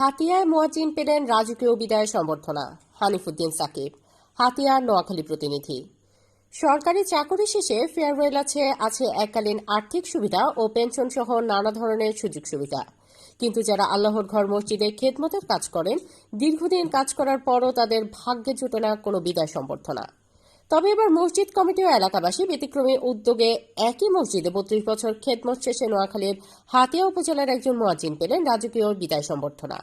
হাতিয়ায় মোয়াজিন পেলেন রাজকীয় বিদায় সম্বর্ধনা, হানিফুদ্দিন সাকিব, হাতিয়ার নোয়াখালী প্রতিনিধি। সরকারি চাকরি শেষে ফেয়ারওয়েল আছে আছে এককালীন আর্থিক সুবিধা ও পেনশন সহ নানা ধরনের সুযোগ সুবিধা। কিন্তু যারা আল্লাহর ঘর মসজিদে খেদমতের কাজ করেন, দীর্ঘদিন কাজ করার পরও তাদের ভাগ্যে জুটে না কোনো বিদায় সম্বর্ধনা। তবে এবার মসজিদ কমিটি ও এলাকাবাসী ব্যতিক্রমী উদ্যোগে একই মসজিদে বত্রিশ বছর খেদমত শেষে নোয়াখালীর হাতিয়া উপজেলার একজন মোয়াজিন পেলেন রাজকীয় বিদায় সম্বর্ধনা।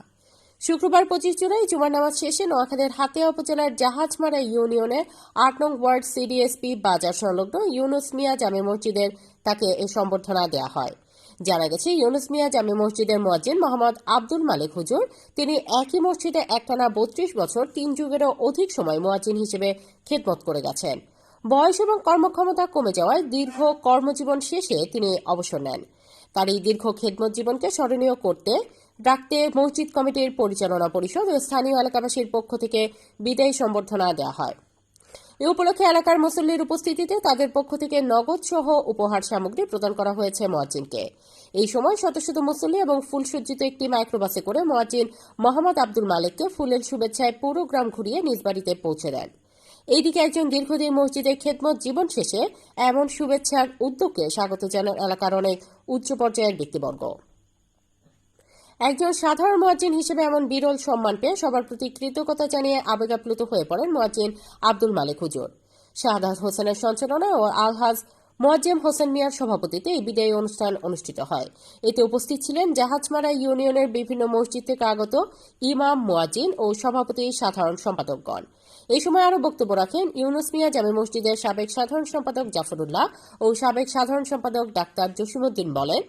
শুক্রবার পঁচিশ জুলাই জুমার নামাজ শেষে নোয়াখালীর হাতিয়া উপজেলার জাহাজমারা ইউনিয়নে আট নং ওয়ার্ড সিডিএসপি বাজার সংলগ্ন ইউনুস মিয়া জামে মসজিদের তাকে এই সম্বর্ধনা দেওয়া হয়। জানা গেছে, ইউনুস মিয়া জামে মসজিদের মোয়াজ্জিন মোহাম্মদ আব্দুল মালিক হুজুর। তিনি একই মসজিদে একটানা বত্রিশ বছর, তিন যুগেরও অধিক সময় মোয়াজ্জিন হিসেবে খেদমত করে গেছেন। বয়স এবং কর্মক্ষমতা কমে যাওয়ায় দীর্ঘ কর্মজীবন শেষে তিনি অবসর নেন। তার এই দীর্ঘ খেদমত জীবনকে স্মরণীয় করতে ডাকতে মসজিদ কমিটির পরিচালনা পরিষদ ও স্থানীয় এলাকাবাসীর পক্ষ থেকে বিদায়ী সম্বর্ধনা দেওয়া হয়। এ উপলক্ষে এলাকার মুসল্লির উপস্থিতিতে তাদের পক্ষ থেকে নগদ সহ উপহার সামগ্রী প্রদান করা হয়েছে মোয়াজ্জিনকে। এই সময় শত শত মুসল্লি এবং ফুলসজ্জিত একটি মাইক্রোবাসে করে মোয়াজ্জিন মোহাম্মদ আব্দুল মালিককে ফুলের শুভেচ্ছায় পুরো গ্রাম ঘুরিয়ে নিজ বাড়িতে পৌঁছে দেন। এইদিকে একজন দীর্ঘদিন মসজিদের খেদমত জীবন শেষে এমন শুভেচ্ছার উদ্যোগকে স্বাগত জানান এলাকার অনেক উচ্চ পর্যায়ের ব্যক্তিবর্গ। একজন সাধারণ মোয়াজ্জিন হিসেবে এমন বিরল সম্মান পেয়ে সবার প্রতি কৃতজ্ঞতা জানিয়ে আবেগাপ্লুত হয়ে পড়েন মোয়াজ্জিন আব্দুল মালিক হুজুর। শাহাদাত হোসেনের সঞ্চালনায় ও আলহাজ মোয়াজ্জেম হোসেন মিয়ার সভাপতিতে এই বিদায়ী অনুষ্ঠান অনুষ্ঠিত হয়। এতে উপস্থিত ছিলেন জাহাজমারা ইউনিয়নের বিভিন্ন মসজিদ থেকে আগত ইমাম মোয়াজিন ও সভাপতি সাধারণ সম্পাদকগণ। এই সময় আরও বক্তব্য রাখেন ইউনুস মিয়া, জামে মসজিদের সাবেক সাধারণ সম্পাদক জাফরুল্লাহ ও সাবেক সাধারণ সম্পাদক ডাক্তার জসিমুদ্দিন বলেন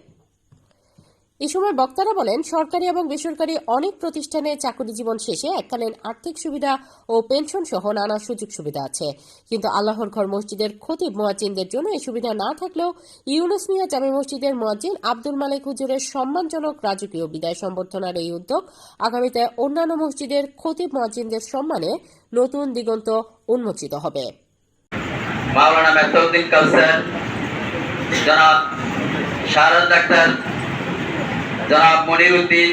এ সময় বক্তারা বলেন, সরকারি এবং বেসরকারি অনেক প্রতিষ্ঠানে চাকরি জীবন শেষে এককালীন আর্থিক সুবিধা ও পেনশন সহ নানা সুযোগ সুবিধা আছে। কিন্তু আল্লাহর ঘর মসজিদের খতিব মোয়াজিনদের জন্য এই সুবিধা না থাকলেও ইউনুস মিয়া জামে মসজিদের মোয়াজিন আব্দুল মালিক হুজুরের সম্মানজনক রাজকীয় বিদায় সম্বর্ধনার এই উদ্যোগ আগামীতে অন্যান্য মসজিদের খতিব মোয়াজিনদের সম্মানে নতুন দিগন্ত উন্মোচিত হবে। মাওলানা জনাব শারদ ডাক্তার জনাব মনির উদ্দিন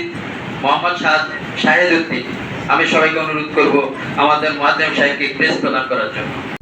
মোহাম্মদ শাহ শাহেদ উদ্দিন আমি সবাইকে অনুরোধ করব আমাদের মাধ্যম সাহেবকে প্রেস প্রদান করার জন্য।